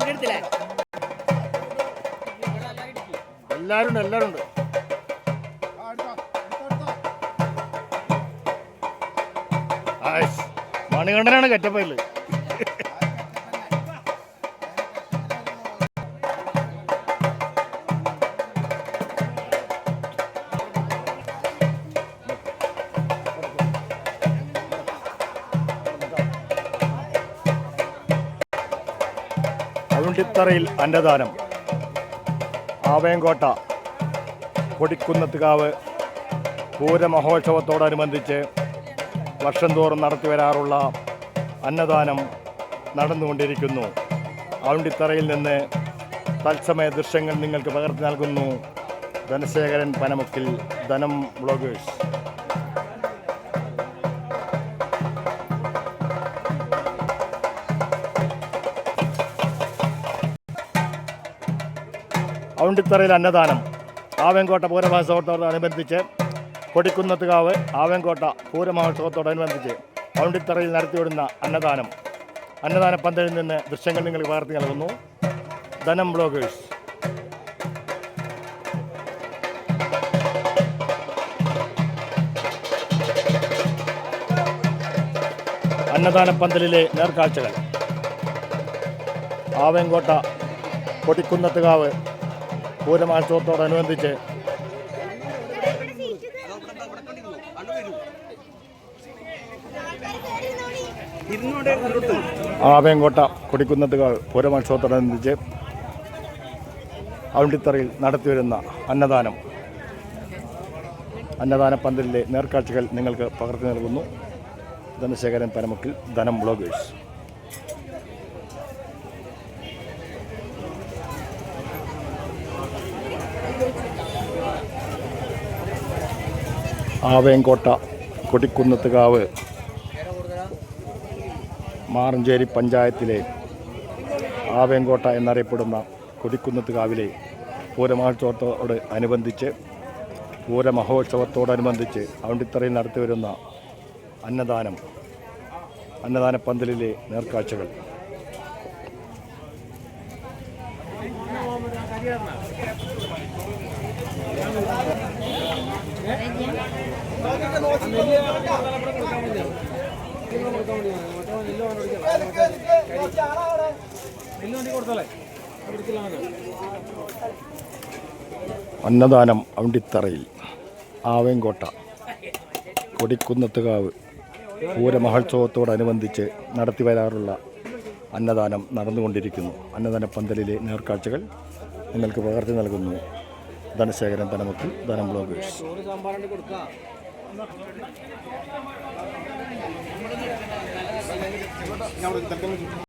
അടുത്തില്ലേ എല്ലാവരും ഉണ്ട് എല്ലാവരും ഉണ്ട്. മണികണ്ഠനാണ് കറ്റപ്പയിൽ അരുണ്ടിത്തറയിൽ അന്നദാനം. ആവേങ്കോട്ട കൊടിക്കുന്നത്തുകാവ് പൂരമഹോത്സവത്തോടനുബന്ധിച്ച് വർഷം തോറും നടത്തി വരാറുള്ള അന്നദാനം നടന്നുകൊണ്ടിരിക്കുന്നു. ആവണ്ടിത്തറയിൽ നിന്ന് തത്സമയ ദൃശ്യങ്ങൾ നിങ്ങൾക്ക് പകർത്തി നൽകുന്നു. ധനശേഖരൻ പനമുക്കിൽ ധനം വ്ളോഗേഴ്സ് ഔണ്ടിത്തറയിൽ അന്നദാനം. ആവൻകോട്ട പൂരമഹോത്സവത്തോടനുബന്ധിച്ച് കൊടിക്കുന്നത്തുകാവ് ആവൻകോട്ട പൂരമഹോത്സവത്തോടനുബന്ധിച്ച് ഔണ്ടിത്തറയിൽ നടത്തിവിടുന്ന അന്നദാനം. അന്നദാന പന്തലിൽ നിന്ന് ദൃശ്യങ്ങൾ നിങ്ങൾ പകർത്തി നൽകുന്നു. ധനം ബ്ലോഗേഴ്സ്. അന്നദാന പന്തലിലെ നേർക്കാഴ്ചകൾ. ആവൻകോട്ട കൊടിക്കുന്നത്തുകാവ് പൂരമഹോത്സവത്തോടനുബന്ധിച്ച് ആവേങ്കോട്ട കൊടിക്കുന്നത്തുകാൾ പൂരമഹോത്സവത്തോടനുബന്ധിച്ച് അവണ്ടിത്തറയിൽ നടത്തിവരുന്ന അന്നദാനം. അന്നദാന പന്തലിലെ നേർക്കാഴ്ചകൾ നിങ്ങൾക്ക് പകർത്തി നൽകുന്നു. ധനശേഖരൻ പരമക്കിൽ ധനം ബ്ലോഗേഴ്സ്. ആവേങ്കോട്ട കൊടിക്കുന്നത്തുകാവ് മാറഞ്ചേരി പഞ്ചായത്തിലെ ആവേങ്കോട്ട എന്നറിയപ്പെടുന്ന കൊടിക്കുന്നത്തുകാവിലെ പൂരമഹോത്സവത്തോട് അനുബന്ധിച്ച് പൂരമഹോത്സവത്തോടനുബന്ധിച്ച് ഔണ്ടിത്തറയിൽ നടത്തിവരുന്ന അന്നദാനം അന്നദാന പന്തലിലെ നേർക്കാഴ്ചകൾ. അന്നദാനം അവണ്ടിത്തറയിൽ ആവേങ്കോട്ട കൊടിക്കുന്നത്തുകാവ് പൂരമഹോത്സവത്തോടനുബന്ധിച്ച് നടത്തി വരാറുള്ള അന്നദാനം നടന്നുകൊണ്ടിരിക്കുന്നു. അന്നദാന പന്തലിലെ നേർക്കാഴ്ചകൾ നിങ്ങൾക്ക് പകർത്തി നൽകുന്നു. ധനശേഖരൻ ധനമുക്കിൽ ധനം ബ്ലോഗേഴ്സ് സാമ്പാറുണ്ട് കൊടുക്കാം